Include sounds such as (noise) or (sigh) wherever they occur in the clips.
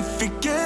If it gets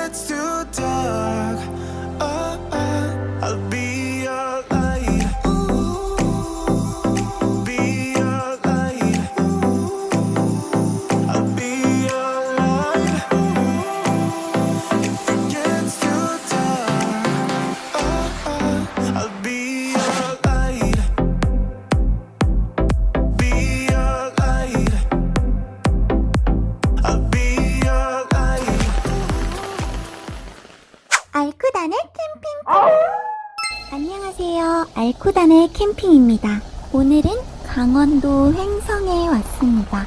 알쿠단의 캠핑입니다. 오늘은 강원도 횡성에 왔습니다.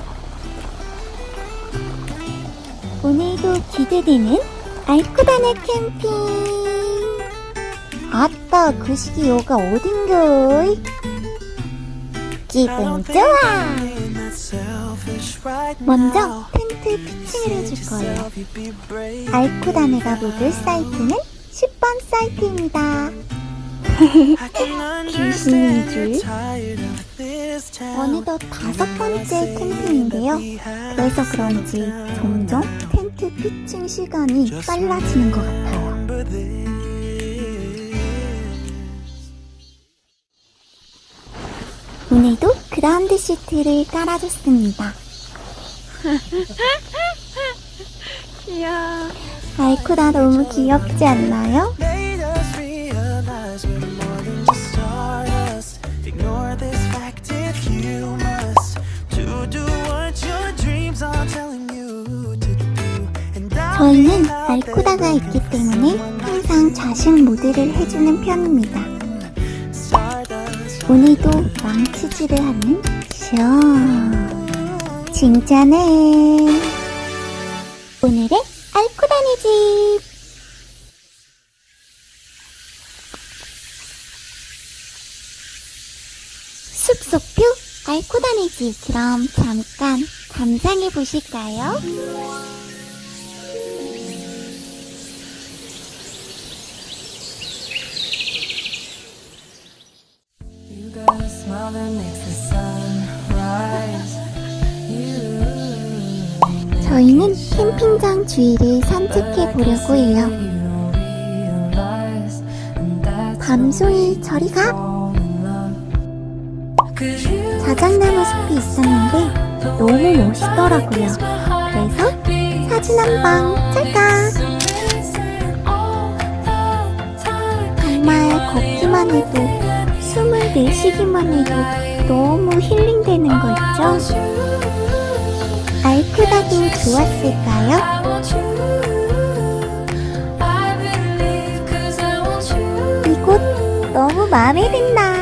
오늘도 기대되는 알쿠단의 캠핑! 아따 그 시기 여가 어딘걸 기분 좋아! 먼저 텐트 피칭을 해줄 거예요. 알쿠단에가 묵을 사이트는 10번 사이트입니다. 귀신인 줄. 어느덧 다섯 번째 캠핑인데요. 그래서 그런지 점점 텐트 피칭 시간이 빨라지는 것 같아요. 오늘도 그라운드 시트를 깔아줬습니다. (laughs) 이야, 알쿠다 너무 귀엽지 않나요? 저희는 알쿠다가 있기 때문에 항상 좌식 모드를 해주는 편입니다. 오늘도 망치질을 하는 쇼. 진짜네. 오늘의 알쿠다네 집. 숲속뷰 알쿠다네 집. 그럼 잠깐 감상해 보실까요? 캠핑장 주위를 산책해 보려고 해요. 밤송이 저리 가. 자작나무 숲이 있었는데 너무 멋있더라고요. 그래서 사진 한방 짤까. 정말 걷기만 해도 숨을 내쉬기만 해도 너무 힐링되는 거 있죠? 알쿠다도 좋았을까요? 이곳 너무 마음에 든다.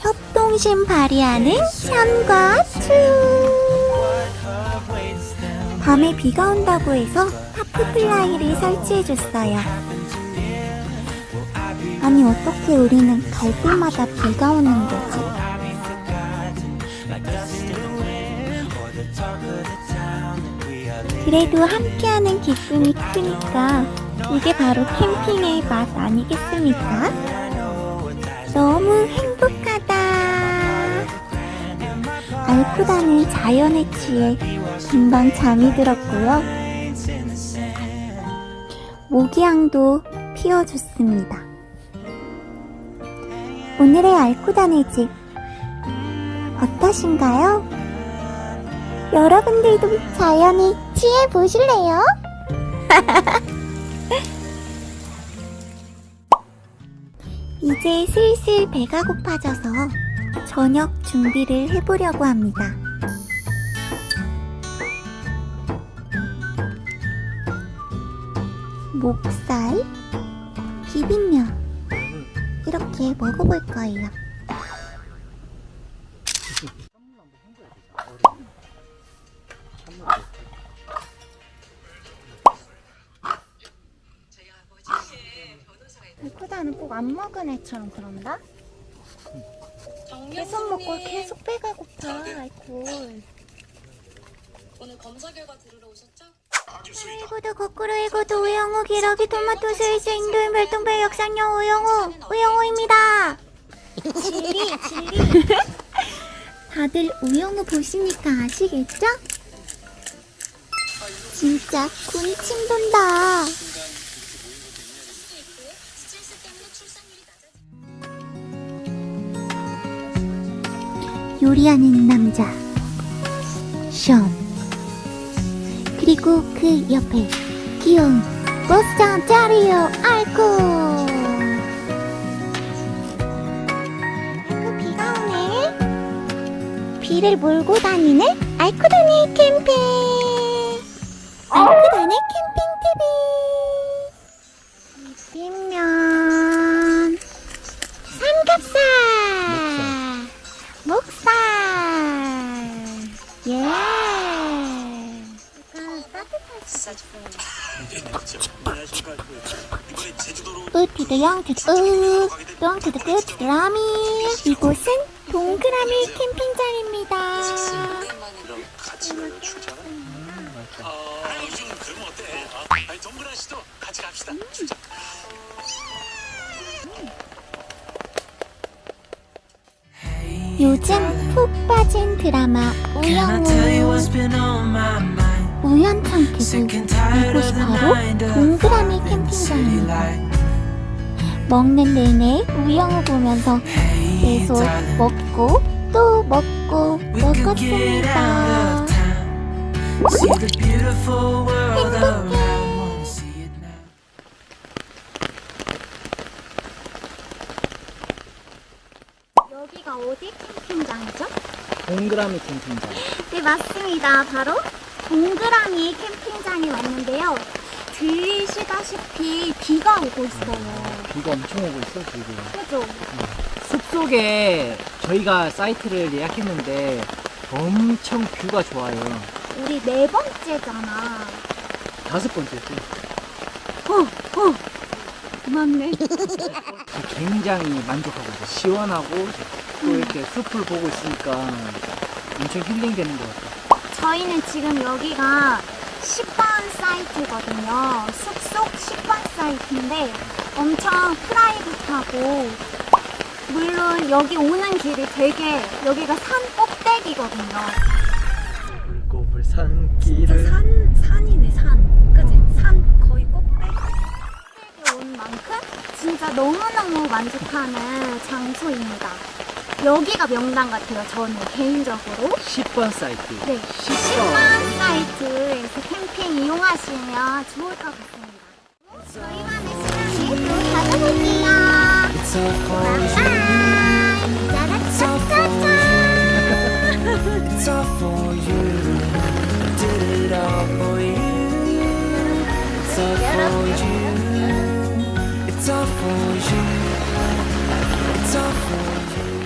협동심 발휘하는 샴과 추. 밤에 비가 온다고 해서 타프플라이를 설치해줬어요. 아니 어떻게 우리는 갈 때마다 비가 오는 거지? 그래도 함께하는 기쁨이 크니까 이게 바로 캠핑의 맛 아니겠습니까? 너무 행복하다. 알쿠다는 자연에 취해 금방 잠이 들었고요. 모기향도 피워줬습니다. 오늘의 알쿠다네 집 어떠신가요? 여러분들도 자연에 취해 보실래요? (laughs) 이제 슬슬 배가 고파져서 저녁 준비를 해보려고 합니다. 목살, 비빔면 이렇게 먹어볼 거예요. 알코다는 꼭 안 먹은 애처럼 그런다? 계속 먹고 계속 배가 고파 알콜 오늘 검사 결과 들으러 오셨 죠? 이고도 거꾸로 이고도 우영우 기러기 토마토 스위스 인도인 별똥별 역상용 우영우 우영우입니다 진리, (laughs) 진리. 다들 우영우 보시니까 아시겠죠? 진짜 군침 돈다. 요리하는 남자 션 그리고 그 옆에 귀여운 버스장 짜리요. 알코 아이고 비가 오네. 비를 몰고 다니는 알코다니 캠핑. 알코다니 으티드 영티드 으 영티드 끝 라미 이곳은 동그라미 캠핑장입니다. 요즘 푹 빠진 드라마 우영우 우연찮게도 이곳이 바로 동그라미 캠핑장입니다. 먹는 내내 우영우 보면서 계속 먹고 또 먹고 먹었습니다. 행복해. 여기가 어디 캠핑장이죠? 동그라미 캠핑장. 네 맞습니다. 바로 동그라미 캠핑장에 왔는데요 들으시다시피 비가 오고 있어요 비가 엄청 오고 있어 지금. 그죠? 숲속에 저희가 사이트를 예약했는데 엄청 뷰가 좋아요. 우리 네 번째잖아 다섯 번째지. 어, 맞네 굉장히 만족하고 있어. 시원하고 또 이렇게 숲을 보고 있으니까 엄청 힐링되는 것 같아. 저희는 지금 여기가 10번 사이트거든요. 숲속 10번 사이트인데 엄청 프라이빗하고 물론 여기 오는 길이 되게 여기가 산 꼭대기거든요. 물고불 산길을 산 산이네 산. 그지? 산 거의 꼭대기. 꼭대기 온 만큼 진짜 너무너무 만족하는 장소입니다. 여기가 명당 같아요. 저는 개인적으로. 10번 사이트. 네, 10만 사이트에서 캠핑 이용하시면 좋을 것 같습니다. 저희만의 시간에 또 찾아볼게요. 바이바이. 짜라짜짜짜. (laughs) It's all for you. Did it all for you. It's all for you. It's all for you. It's all for you.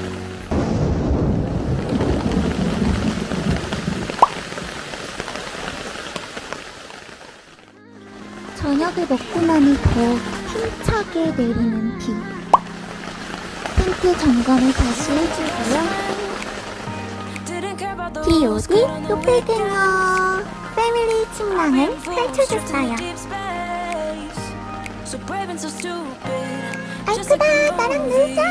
저녁을 먹고 나니 더 힘차게 내리는 비. 텐트 점검을 다시 해주고요. 비오디 도플갱어 패밀리 침낭을 펼쳐줬어요. 아이쿠다 나랑 놀자. (laughs)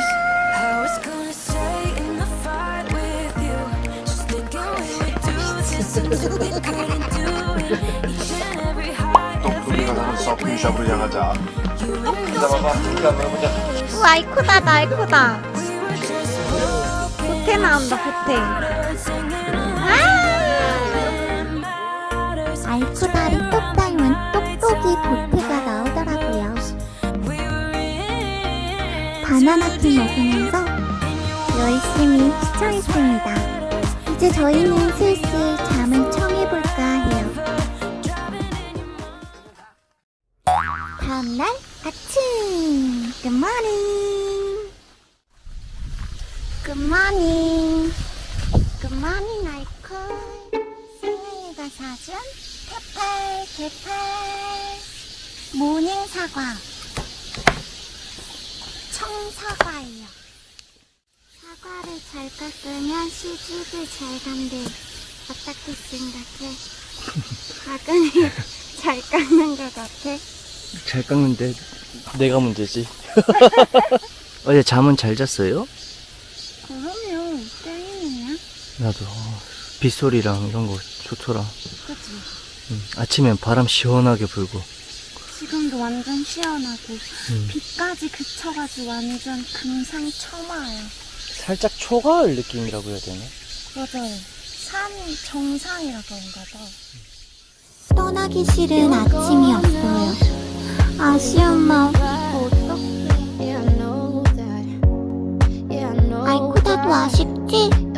(laughs) 우리가 서핑샵으로 향하자. 잡아봐, 우리가 한번 해보자. 우 아이코다 나 아이코다. 보태 나온다 보태. 아이코다리 똑 닮은 똑똑이 보태가 나오더라고요. 바나나킹 먹으면서 열심히 시청했습니다. 이제 저희는 슬슬 잠 굿모닝 굿모닝 아이콘 생일가 사준 개팔 개팔 모닝 사과 청사과예요 사과를 잘 깎으면 시집을 잘 간대 어떻게 생각해? 가근이 (laughs) 잘 깎는 것 같아? 잘 깎는데 내가 문제지. (laughs) 어제 잠은 잘 잤어요? 나도 어, 빗소리랑 이런 거 좋더라. 그치? 음, 아침엔 바람 시원하게 불고. 지금도 완전 시원하고 음. 비까지 그쳐가지고 완전 금상첨화예요. 살짝 초가을 느낌이라고 해야 되나? 맞아요. 산 정상이라 그런가 봐. 떠나기 싫은 아침이었어요. 아쉬운 마음 어떡해. 아이쿠다도 아쉽지?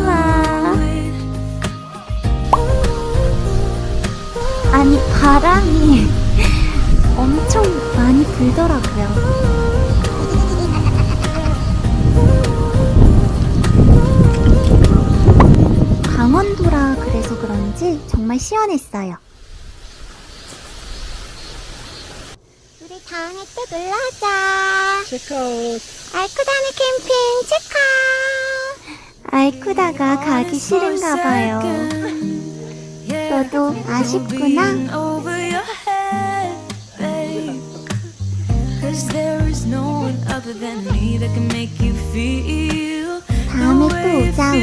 마. it. 아니, 바람이 엄청 많이 불더라고요. 강원도라 그래서 그런지 정말 시원했어요. 우리 다음에 또 놀러 오자. 체크아웃. 알쿠다네 캠핑 체크. 알쿠다가 가기 싫은가 봐요. 너도 아쉽구나. 다음에 또 오자, 우리.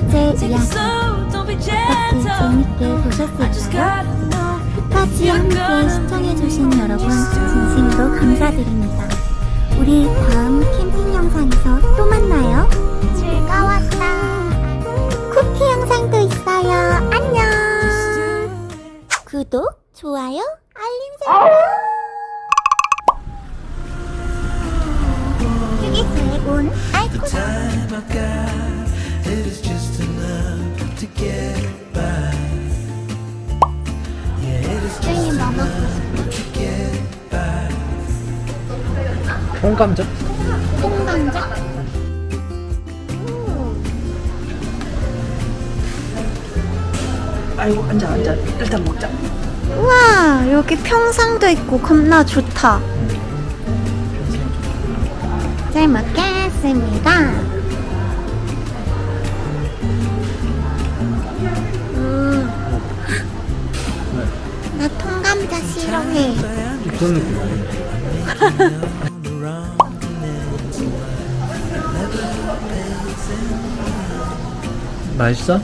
번째 이야기. 재밌게 보셨을까요? 끝까지 함께 시청해주신 여러분 진심으로 감사드립니다. 우리 다음 캠핑 영상에서 또 만나요. 즐거웠다. 쿠키 영상도 있어요. 안녕. 구독, 좋아요, 알림 설정. 휴게 잘온 아이쿠 다. Time I've got, it is just enough to get by. Yeah, it is 땡이 뭐 먹고 싶어? to get by. 홍감자? 콩감자? 아이고, 앉아, 앉아. 일단 먹자. 우와, 여기 평상도 있고 겁나 좋다. 잘 먹겠습니다. 싫어해. 어떤 느낌? 맛있어?